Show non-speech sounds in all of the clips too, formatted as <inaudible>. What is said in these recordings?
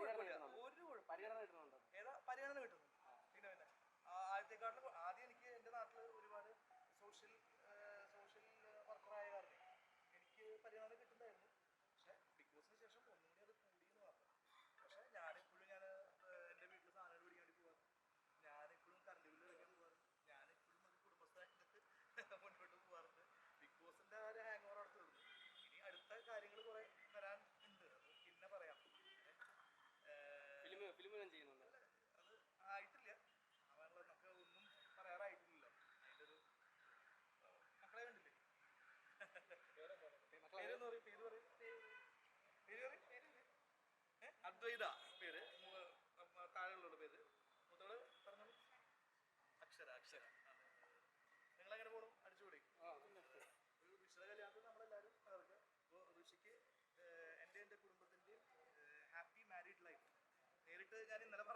validar ചെയ്യുന്നുണ്ട്. ഒന്നും പറയാറായിട്ടില്ല അദ്വൈത. എഴുത്തുകാരി നിലപാട്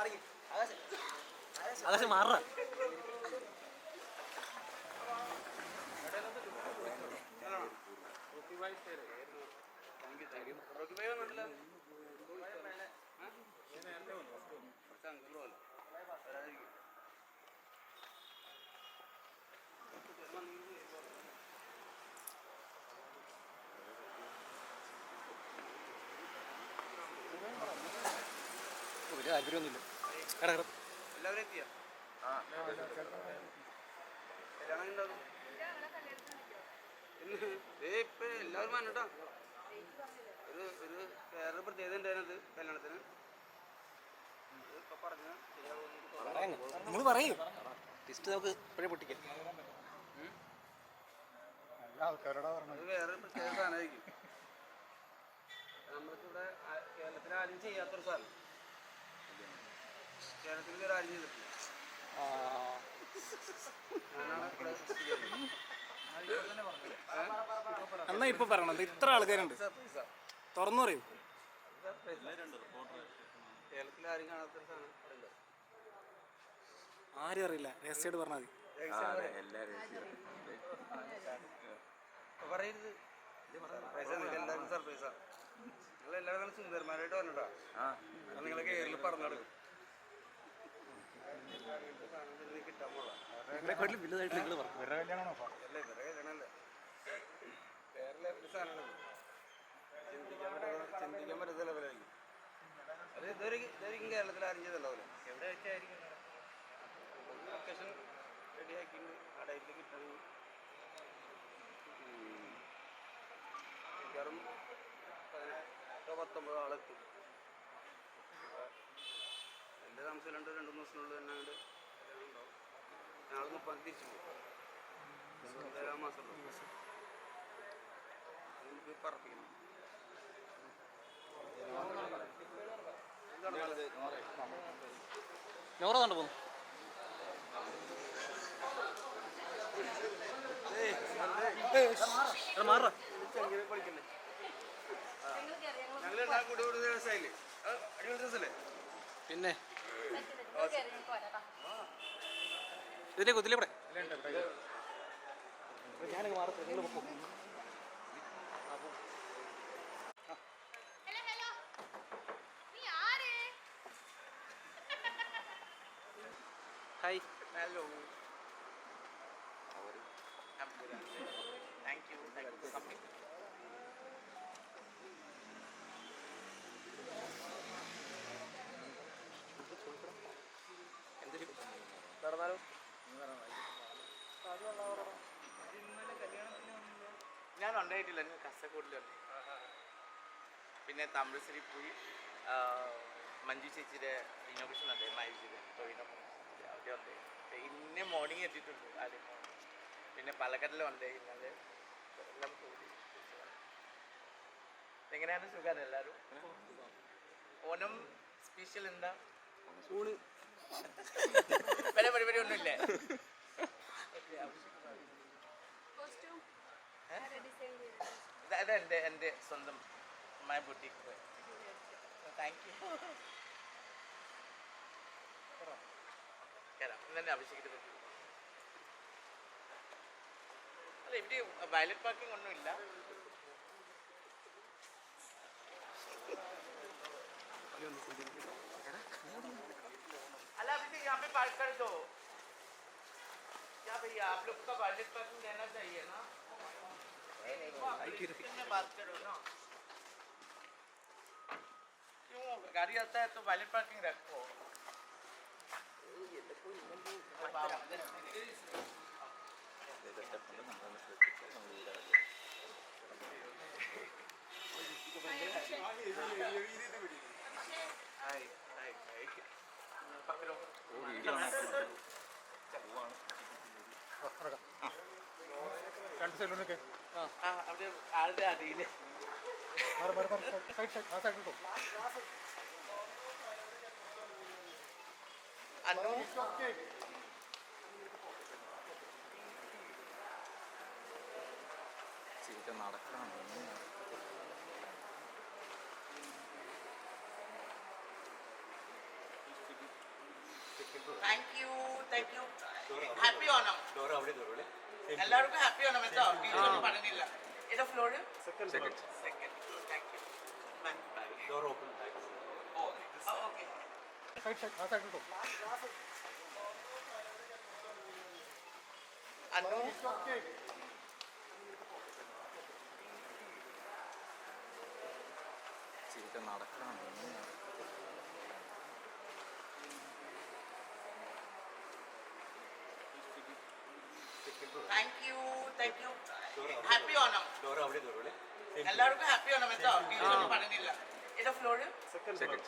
ആകാശം. മാറ വലിയ താല്പര്യമൊന്നുമില്ല. എടാ. എല്ലാവരും വന്നിട്ടാ ഒരു ഒരു വേറെ പ്രത്യേകത ഉണ്ടായിരുന്നത് കല്യാണത്തിന്. നിങ്ങൾ പറയൂ ലിസ്റ്റ് നമുക്ക് ഇപ്പോഴേ പൊട്ടിക്കാം വേറെ പ്രത്യേക സാധനമായിരിക്കും. നമ്മൾക്കിവിടെ കേരളത്തിൽ ആരും ചെയ്യാത്തൊരു സാധനം. കേരളത്തിൽ ആരും ചെയ്തിട്ടില്ല. എന്നാ ഇപ്പൊ പറയണത്? ഇത്ര ആൾക്കാരുണ്ട്. സർപ്രൈസാ. തുറന്നു പറയൂ. കേരളത്തിൽ ആരും അറിയില്ല. രഹസ്യമായിട്ട് പറഞ്ഞാൽ മതി. എല്ലാരും പറയരുത്. സർപ്രൈസാ, നിങ്ങൾ എല്ലാവരും സുന്ദരന്മാരായിട്ട് വന്നിട്ടാ നിങ്ങളെ കേരളത്തിൽ പറഞ്ഞെടുക്കും ഇതിനെക്കാട്ടിലും വലുതായിട്ട് നിങ്ങൾ പറഞ്ഞു അല്ല ഇവരെ കല്യാണമല്ല. വേറെ ലെവലിൽ സാധനമാണ്. ചിന്തിക്കാൻ പറ്റാത്ത ചിന്തിക്കാൻ പറ്റാത്ത ലെവലായിരിക്കും അത് ഇതുവരെ ഇതുവരെയും കേരളത്തിൽ ആരും ചെയ്തല്ലോ എവിടെ വെച്ചായിരിക്കും? ലൊക്കേഷൻ റെഡിയാക്കി ആ ഡേറ്റിൽ കിട്ടണമെങ്കിൽ മിക്കവാറും പതിനെട്ടോ പത്തൊമ്പതോ ആളെത്തും. എന്റെ താമസം രണ്ട് രണ്ട് മൂന്ന് ദിവസത്തിനുള്ളിൽ തന്നെ അങ്ങോട്ട് കല്യാണം ഉണ്ടാവും. ഞങ്ങൾ മുപ്പാം തിരിച്ചു പോകും ഏഴാം മാസം നമുക്ക് പറപ്പിക്കണം. നോറ കണ്ടു മാറ. പഠിക്കണ്ടേ ഞങ്ങൾ രണ്ടാം കൂടി ഒരു ദിവസമായില്ലേ? അടിപൊളി ദിവസമല്ലേ പിന്നെ? ഇതിലെ കൊത്തിലെ ഇവിടെ. ഞാനങ്ങ് മാറട്ടെ നിങ്ങൾ പൊക്കോ ഹലോ ഹലോ നീ ആര് hi hello thank you thank you നടന്നാലോ. ഞാൻ ഉണ്ടായിട്ടില്ല. ഞാൻ കസക്കൂട്ടിലുണ്ട് പിന്നെ തമിഴ്ശ്ശേരി പോയി. മഞ്ജു ചേച്ചിയുടെ ഇന്നോവേഷൻ ഉണ്ട് മൈജിയുടെ അവിടെ ഉണ്ട് ഇന്ന് മോർണിംഗ് എത്തിയിട്ടുണ്ട്. ആദ്യം പിന്നെ പാലക്കാട്ടിലുണ്ട് ഇന്നലെ എല്ലാം കൂടി. എങ്ങനെയാണ് സുഖം എല്ലാവരും? ഓണം സ്പെഷ്യൽ എന്താ? ഊണ്. വേറെ പരിപാടി ഒന്നുമില്ലേ അതെന്റെ എന്റെ സ്വന്തം മൈ ബുട്ടീക്ക് താങ്ക് യു കരാം ഇന്നെ അഭിഷേകത്തെ പറ്റി. അല്ല ഇവിടെ വയലറ്റ് പാർക്കിംഗ് ഒന്നുമില്ല ഒന്ന് यहाँ पे पार्क कर दो। क्या भैया आप लोग का वायलेट पार्किंग देना चाहिए ना? restriction में बात करो ना। क्यों? गाड़ी आता है तो वायलेट पार्किंग रखो। <laughs> पकड़ो രണ്ട് സൈഡിലൊക്കെ സൈഡ് സൈഡ് നടക്കണം thank you thank you happy Onam എല്ലാവർക്കും ഹാപ്പി ഓണം കേട്ടോ ടീച്ചറൊന്നും പറഞ്ഞില്ല ഏതാ floor second second thank you bye bye door open oh okay Anu നടക്കണം. Thank you thank you happy Onam എല്ലാവർക്കും ഹാപ്പി ഓണം എന്താ പറഞ്ഞില്ല. ഏതാ സെക്കൻഡ് സെക്കൻഡ്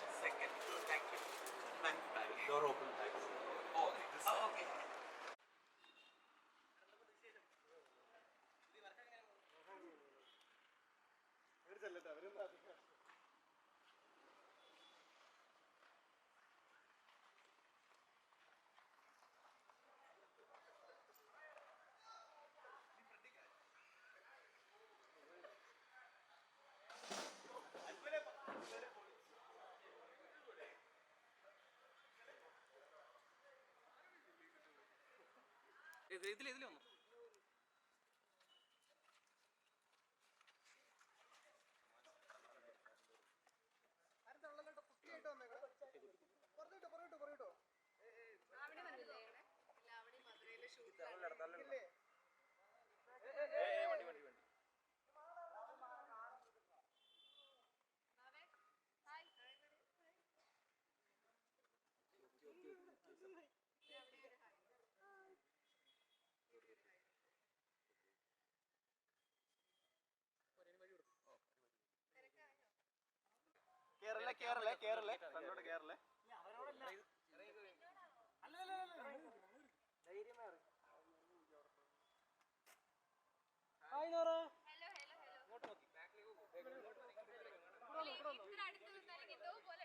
ഇതിൽ ഇതിൽ ഇതിലൊന്നും കേരള കേരള കേരള ഫ്രണ്ടോട്ട് കേരള ഹലോ ഹലോ ഹലോ. ഇത്ര അടുത്ത് നിന്നാലും എന്തോ പോലെ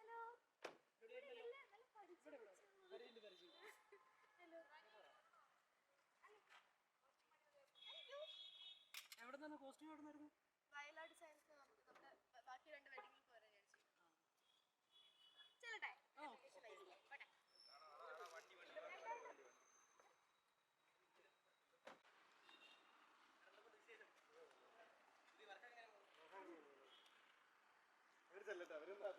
പോസ്റ്റിംഗ് എവിടുന്നായിരുന്നു വയലാട് സയൻസ് ബാക്കി രണ്ട് വെഡിങ്ങിൽ പോരാൻ വിചാരിച്ചു. ചെല്ലട്ടെ? പോട്ടെ. അവരെന്താ?